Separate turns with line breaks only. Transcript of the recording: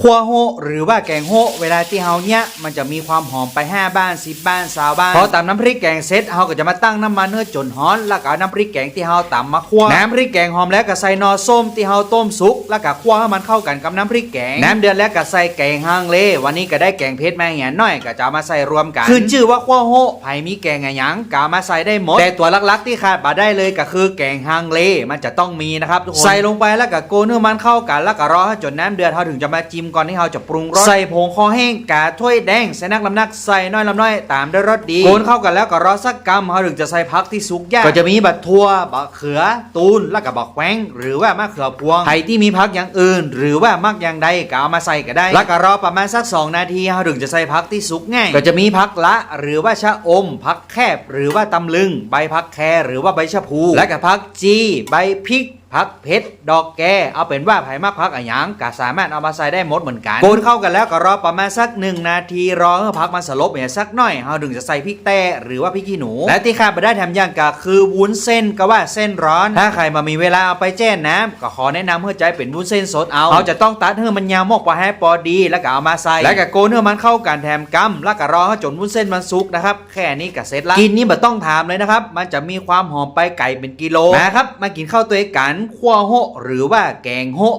ขัวโฮหรือว่าแกงโฮเวลาที่เฮาเนี่ยมันจะมีความหอมไป 5 บ้าน 10 บ้าน20บ้านพอตำน้ำพริกแกงเสร็จเฮาก็จะมาตั้งน้ำมันเพื่อจนฮ้อนแล้วก็น้ำพริกแกงที่เฮาตำมาคั่วน้ำพริกแกงหอมแล้วก็ใส่นอส้มที่เฮาต้มสุกแล้วก็คั่วให้มันเข้ากันกับน้ำพริกแกงน้ำเดือดแล้วก็ใส่แกงฮังเล วันนี้ก็ได้แกงเผ็ดมาอย่างน้อยก็จะมาใส่รวมกันขึ้นชื่อว่าขัวโฮไผมีแกงอะไรหยังก็มาใส่ได้หมดแต่ตัวหลักๆที่ขาดบ่ได้เลยก็คือแกงฮังเลมันจะต้องมีนะครับทุกคนใส่ลงไปแล้วก็โกนให้มันเข้ากันแล้วก็รอให้จนน้ำเดือดเฮาถึงจะมาจิ้มก่อนที่เฮาจะปรุงรสใส่ผงคอแห้งกาถ้วยแดงใส่นักลำนักใส่น้อยลำน้อยตามด้วยรสดีโกนเข้ากันแล้วก็รอสักกำเฮาถึงจะใส่ผักที่สุกย่างก็จะมีบักทั่วบักเขือตูนแล้วก็บักแว้งหรือว่ามะเขือพวงใครที่มีผักอย่างอื่น หรือว่ามักอย่างใดก็เอามาใส่ก็ได้ แล้วก็รอประมาณสัก 2 นาทีเฮาถึงจะใส่ผักที่สุกง่ายก็จะมีผักละ หรือว่าชะอมผักแคบ หรือว่าตำลึง ใบผักแคหรือว่าใบชะพู และก็ผักจี ใบพริก พักเพชรดอกแกเอาเป็นว่าไผ่มากพักอะหยังก็สามารถเอามาใส่ได้หมดเหมือนกันโกนเข้ากันแล้วก็รอประมาณสักหนึ่งนาทีรอให้พักมันสลบเนี่ยสักหน่อยเราถึงจะใส่พริกแต่หรือว่าพริกขี้หนู และที่ขาดไปได้แถมอย่างก็คือวุ้นเส้นก็ว่าเส้นร้อน ถ้าใครมามีเวลาเอาไปแจ้น้ำก็ขอแนะนำเพื่อใจเป็นวุ้นเส้นสดเอาเราจะต้องตัดให้มันยาวมอกพอให้พอดี แล้วก็เอามาใส่แล้วก็โกนให้มันเข้ากันแถมกำแล้วก็รอให้จนวุ้นเส้นมันสุกนะครับแค่นี้ก็เสร็จละกินนี่ไม่ต้องถามเลยนะครับมันจะมีความหอมไปไก่เป็นกิโลนะครับมากินข้าวตัวเองกันขั้วโฮะหรือว่าแกงโฮะ